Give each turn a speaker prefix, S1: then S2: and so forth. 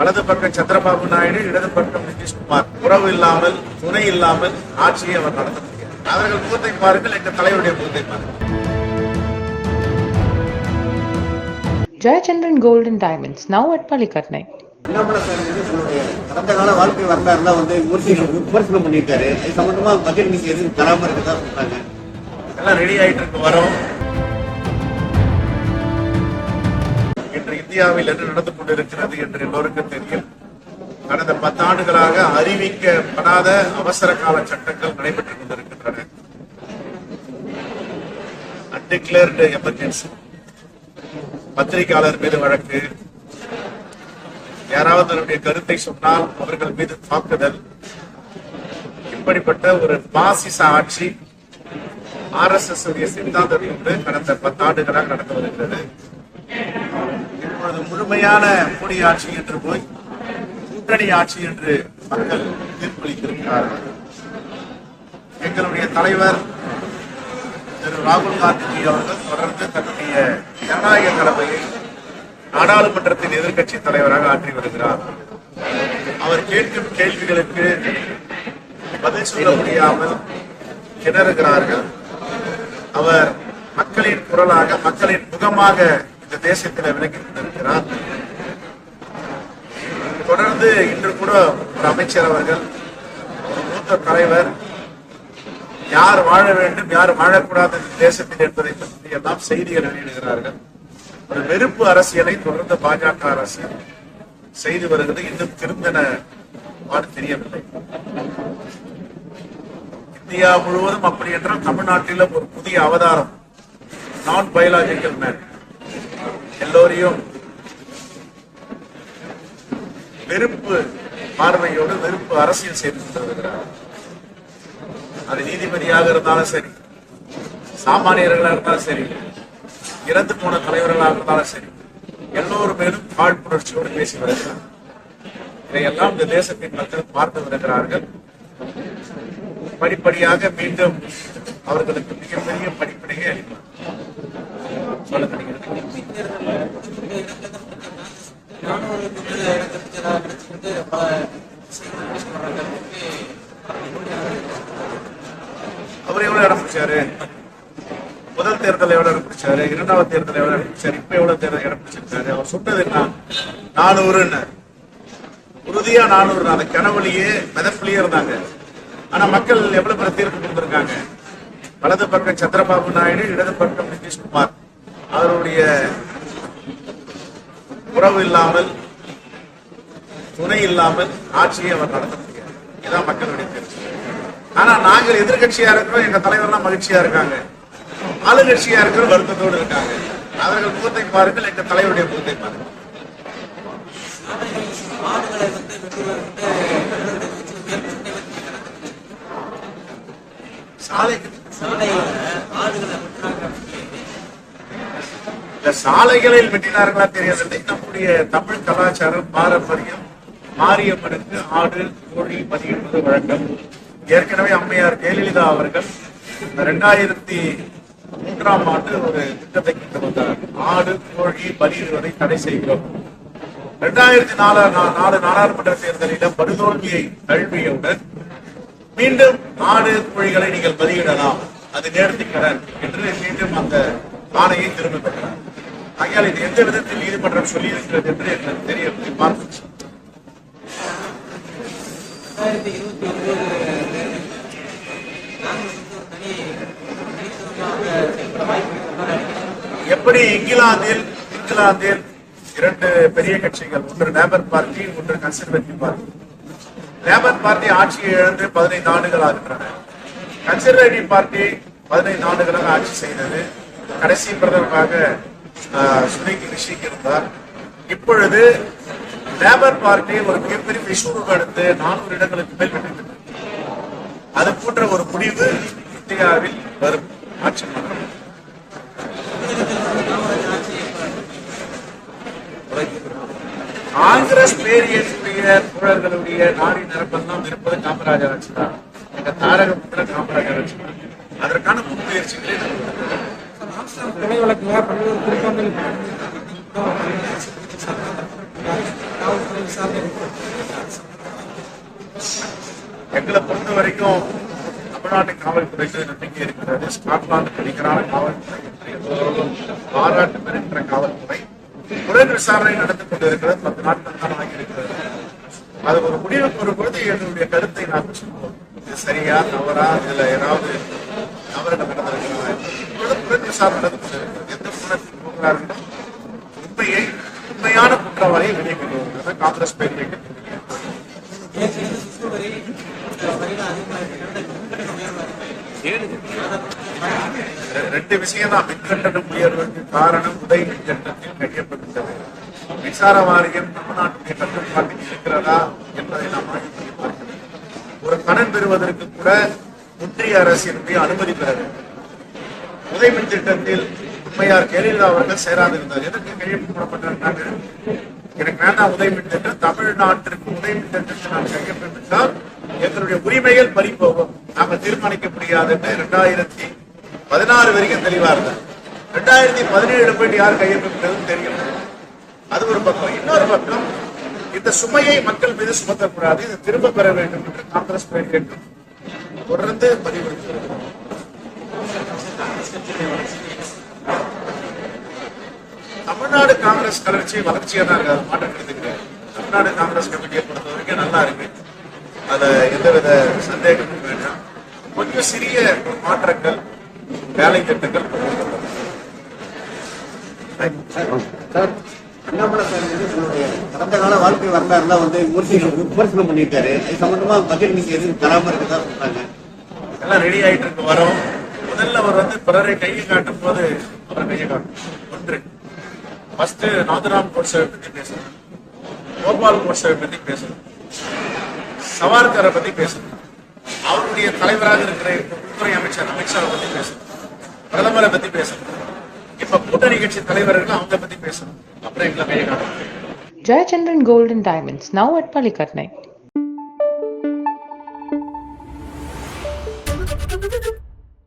S1: வலது பக்கம் சந்திரபாபு நாயுடு இடது பக்கம் நிதிஷ்குமார். உறவு இல்லாமல் துணை இல்லாமல் ஆட்சியை அவர் நடத்த முடியாது. அவர்கள் முகத்தை பாருங்கள் எங்கள் தலைவருடைய முகத்தை பாருங்கள்
S2: at Palikatnai.
S3: அண்ணாமலை சார் வந்து உங்களுடைய கடந்த கால வாழ்க்கை வரலாறுலாம் வந்து மூர்த்தி விமர்சனம் பண்ணியிருக்காரு. அது சம்பந்தமா பதில் நீங்க எதுவும் தராம இருக்கதா சொல்றாங்க.
S1: எல்லாம் ரெடி ஆயிட்டு இருக்கு வரோம். இந்தியாவில் என்ன நடந்து கொண்டிருக்கிறது என்று எல்லோருக்கும் தெரியும். கடந்த பத்தாண்டுகளாக அறிவிக்கப்படாத அவசர கால சட்டங்கள் நடைபெற்றுக் கொண்டிருக்கின்றன. அன்டிக்ளேர்டு எமர்ஜென்சி பத்திரிகையாளர் மீது வழக்கு. யாராவது தன்னுடைய கருத்தை சொன்னால் அவர்கள் மீது தாக்குதல். இப்படிப்பட்ட ஒரு பாசிச ஆட்சி ஆர் எஸ் எஸ் உடைய என்று கடந்த பத்தாண்டுகளாக நடந்து வருகிறது. உண்மையான மோடி ஆட்சி என்று போய் கூட்டணி ஆட்சி என்று மக்கள் தீர்ப்பளித்திருக்கிறார்கள் எங்களுடைய தலைவர் திரு ராகுல் காந்தி அவர்கள் தொடர்ந்து தன்னுடைய ஜனநாயக கடமையை நாடாளுமன்றத்தின் எதிர்கட்சி தலைவராக ஆற்றி வருகிறார். அவர் கேட்கும் கேள்விகளுக்கு பதில் சொல்ல முடியாமல் திணறுகிறார்கள். அவர் மக்களின் குரலாக மக்களின் முகமாக இந்த தேசத்தில் விளங்கி கொண்டிருக்கிறார். வந்து இன்று கூட ஒரு அமைச்சர் அவர்கள் மூத்த தலைவர் யார் வாழ வேண்டும் யார் வாழக்கூடாது தேசத்தில் என்பதை பற்றி எல்லாம் செய்திகள் வெளியிடுகிறார்கள். ஒரு வெறுப்பு அரசியலை தொடர்ந்து பாஜக அரசு செய்து வருகிறது. இன்னும் திருந்தன தெரியவில்லை. இந்தியா முழுவதும் அப்படி என்றால் தமிழ்நாட்டிலும் ஒரு புதிய அவதாரம் நான் பயாலஜிக்கல் மேன் எல்லோரையும் வெறுப்பு பார்வையோடு வெறுப்பு அரசியல் செய்து கொண்டிருக்கிறார். அது நீதிபதியாக இருந்தாலும் சரி சாமானியர்களாக இருந்தாலும் சரி இறந்து போன தலைவர்களாக இருந்தாலும் சரி எல்லோரும் மேலும் காழ்ப்புணர்ச்சியோடு பேசி வருகிறார். இதையெல்லாம் இந்த தேசத்தின் மக்கள் பார்த்து வருகிறார்கள். படிப்படியாக மீண்டும் அவர்களுக்கு மிகப்பெரிய படிப்படியை அவர் எவ்வளவு இடம் பிடிச்சாரு? முதல் தேர்தல் எவ்வளவு இடம் பிடிச்சாரு? இரண்டாவது தேர்தல் எவ்வளவு இடம் பிடிச்சாரு? இப்ப எவ்வளவு தேர்தல் இடம் பிடிச்சிருக்காரு? அவர் சொன்னது என்ன? நானூறுன்னு. உறுதியா நானூறு அந்த கனவுலயே மிதப்புலயே இருந்தாங்க. ஆனா மக்கள் எவ்வளவு பேர் தீர்ப்பு கொடுத்திருக்காங்க? வலது பக்கம் சந்திரபாபு நாயுடு இடது பக்கம் நிதிஷ்குமார். அவருடைய உறவு இல்லாமல் துணை இல்லாமல் ஆட்சியை அவர் நடத்த முடியாது இதுதான் மக்களுடைய கருத்து. ஆனா நாங்கள் எதிர்கட்சியா இருக்கிறோம் எங்க தலைவர்லாம் மகிழ்ச்சியா இருக்காங்க. ஆளுங்கட்சியா இருக்கிறோம் வருத்தத்தோடு இருக்காங்க. அவர்கள் முகத்தை பாருங்கள் எங்க தலைவருடைய முகத்தை பாருங்கள். சாலைகளில் வெட்டினார்களா தெரியவில்லை நம்முடைய தமிழ் கலாச்சாரம் பாரம்பரியம் மாரியம்மனுக்கு ஆடு கோழி பதியிடுவது வழக்கம். ஏற்கனவே அம்மையார் ஜெயலலிதா அவர்கள் ரெண்டாயிரத்தி மூன்றாம் ஆண்டு ஒரு திட்டத்தை கொண்டு வந்தார். ஆடு கோழி பலியிடுவதை தடை செய்கிறோம் இரண்டாயிரத்தி நாலு நாலு நாடாளுமன்ற தேர்தலிடம் படுதோல்வியை தழுவியவுடன் மீண்டும் ஆடு கோழிகளை நீங்கள் பதியிடலாம் அது நேர்த்தி என்று மீண்டும் அந்த ஆணையை திரும்ப பெற்றார். ஆகையால் இது எந்த விதத்தில் நீதிமன்றம் சொல்லியிருக்கிறது என்று எனக்கு தெரியவில்லை. பார்த்து
S4: ரெண்டாயிரத்தி இருபத்தி ஒன்பது
S1: எப்படி இங்கிலாந்தில் இங்கிலாந்தில் இரண்டு பெரிய கட்சிகள் ஒன்று லேபர் பார்ட்டி ஒன்று கன்சர்வேட்டிவ் பார்ட்டி லேபர் பார்ட்டி ஆட்சியை இழந்து பதினைந்து ஆண்டுகள் ஆகின்றன. கன்சர்வேட்டிவ் பார்ட்டி பதினைந்து ஆண்டுகளாக ஆட்சி செய்தது. கடைசி பிரதமராக சுனிக் ரிஷிக் இருந்தார். இப்பொழுது லேபர் பார்ட்டி ஒரு மிகப்பெரிய விஸ்வரூபம் எடுத்து நானூறு இடங்களுக்கு மேல் வெற்றி அது போன்ற ஒரு முடிவு இந்தியாவில் வரும். ஆட்சி மன்றம் காங்கிரஸ் பேரியனுடைய தோழர்களுடைய நாடி நிரப்பெல்லாம் இருப்பது காமராஜர் ஆட்சி தான். எங்க தாரகபுத்திர காமராஜர் ஆட்சி அதற்கான முன்முயற்சிகளை துணை
S5: வழக்கு வழக்குல பல்வேறு குற்றங்கள் காவல்துறை
S4: விசாரணை
S1: எங்களை பொறுத்த வரைக்கும் தமிழ்நாட்டு காவல்துறைக்கு நம்பிக்கை இருக்கிறது. ஸ்காட்லாந்து படிக்கிறான காவல்துறை பாராட்டு பெறுகின்ற காவல்துறை புலன் விசாரணை நடந்து கொண்டிருக்கிறது. பத்து நாட்கள் தான் ஆகியிருக்கிறது அது ஒரு முடிவுக்கு ஒரு பொழுது என்னுடைய கருத்தை நாங்கள் சொல்லுவோம். இது சரியா தவறா இதுல ஏதாவது தவறு நடந்திருக்கிறதா இப்பொழுது புலன் விசாரணை நடந்து கொண்டிருக்கிறது. எந்த புலத்தில் உண்மையை உண்மையான குற்றவாளியை வெளியே கொண்டு வருகிறது காங்கிரஸ் பேருக்கு ரெண்டு விஷயம் தான் மின்கட்டணம் உயர்வுக்கு காரணம் உதய மின் திட்டத்தில் மின்சார வாரியம் தமிழ்நாட்டுடைய கட்டுப்பாட்டில் இருக்கிறதா என்பதை நாம் ஆய்வு பார்க்க ஒரு கடன் பெறுவதற்கு கூட ஒன்றிய அரசினுடைய அனுமதி பெற வேண்டும். உதய மின் திட்டத்தில் உண்மையார் ஜெயலலிதா அவர்கள் சேராதிருந்தார். எதற்கு கையெழுத்து எனக்கு வேண்டாம் உதய மின் திட்டம் தமிழ்நாட்டிற்கு உதய மின் திட்டத்தை நான் கையெழுத்திட்டால் எங்களுடைய உரிமைகள் பறிப்போகும் நாங்கள் தீர்மானிக்க முடியாது என்று இரண்டாயிரத்தி பதினாறு வரைக்கும் தெளிவா இருந்தது. ரெண்டாயிரத்தி பதினேழு போயிட்டு யார் கையெழுத்து தெரியும் அது ஒரு பக்கம். இன்னொரு பக்கம் இந்த சுமையை மக்கள் மீது சுமத்தக்கூடாது. இதை திரும்ப பெற வேண்டும் என்று காங்கிரஸ் பேர் தொடர்ந்து பதிவு தமிழ்நாடு காங்கிரஸ் கலர்ச்சி வளர்ச்சியா தான் இருக்கு. மாற்றம் கிடையாது. தமிழ்நாடு காங்கிரஸ் கமிட்டியை பொறுத்த வரைக்கும் நல்லா இருக்கு. அதுல எந்தவித சந்தேகமும் வேண்டாம். கொஞ்சம் சிறிய மாற்றங்கள் வேலை திட்டங்கள்.
S3: கடந்த கால வாழ்க்கை வரலாறுலாம் வந்து விமர்சனம் விமர்சனம் பண்ணியிருக்காரு அது சம்பந்தமா பதில் நீங்க எதுவும் தராம இருக்கதா சொல்றாங்க.
S1: எல்லாம் ரெடி ஆயிட்டு இருக்கு வரோம். முதல்ல அவர் வந்து பிறரை கையை காட்டும் போது அவர் கையை காட்டும். ஒன்று. ஃபர்ஸ்ட் நாதராம் கோட்சேவை பத்தி பேசணும். கோபால் கோட்சேவை பத்தி பேசணும். சவார்கரை பத்தி பேசணும். அவருடைய தலைவராக இருக்கிற உள்துறை அமைச்சர் அமித்ஷாவை பத்தி பேசணும். பிரதமரை பத்தி பேசணும். இப்ப கூட்டணி கட்சி தலைவர்கள் அவங்க பத்தி பேசணும். அப்புறம் எங்களை கையை காட்டணும்
S2: Jayachandran Gold and Diamonds, now at Palikatnai.